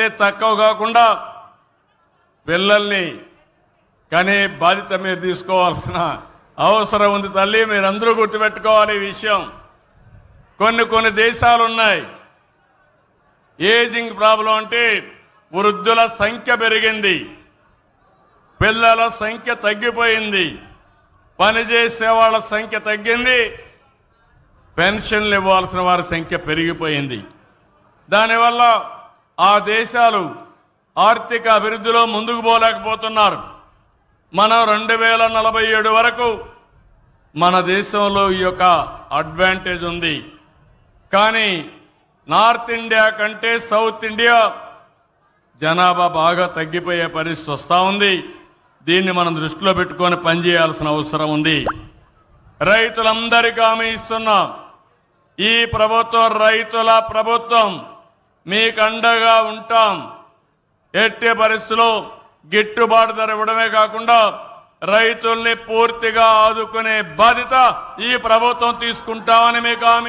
కంటే తక్కువ కాకుండా పిల్లల్ని కానీ బాధ్యత మీరు తీసుకోవాల్సిన అవసరం ఉంది తల్లి. మీరందరూ గుర్తుపెట్టుకోవాలి ఈ విషయం. కొన్ని కొన్ని దేశాలు ఉన్నాయి. ఏజింగ్ ప్రాబ్లం అంటే వృద్ధుల సంఖ్య పెరిగింది. పిల్లల సంఖ్య తగ్గిపోయింది. పనిచేసే వాళ్ళ సంఖ్య తగ్గింది. పెన్షన్లు ఇవ్వాల్సిన వారి సంఖ్య పెరిగిపోయింది. దానివల్ల ఆ దేశాలు ఆర్థిక అభివృద్ధిలో ముందుకు పోలేకపోతున్నారు. మనం రెండు వేల నలభై ఏడు వరకు మన దేశంలో ఈ యొక్క అడ్వాంటేజ్ ఉంది. కానీ నార్త్ ఇండియా కంటే సౌత్ ఇండియా జనాభా బాగా తగ్గిపోయే పరిస్థితి వస్తూ ఉంది. దీన్ని మనం దృష్టిలో పెట్టుకొని పనిచేయాల్సిన అవసరం ఉంది. రైతులందరికీ హామీ ఇస్తున్నాం. ఈ ప్రభుత్వం రైతుల ప్రభుత్వం మీకు అండగా ఉంటాం. ఎట్టి పరిస్థితుల్లో గిట్టుబాటు ధర ఇవ్వడమే కాకుండా రైతుల్ని పూర్తిగా ఆదుకునే బాధ్యత ఈ ప్రభుత్వం తీసుకుంటామని మీకు హామీ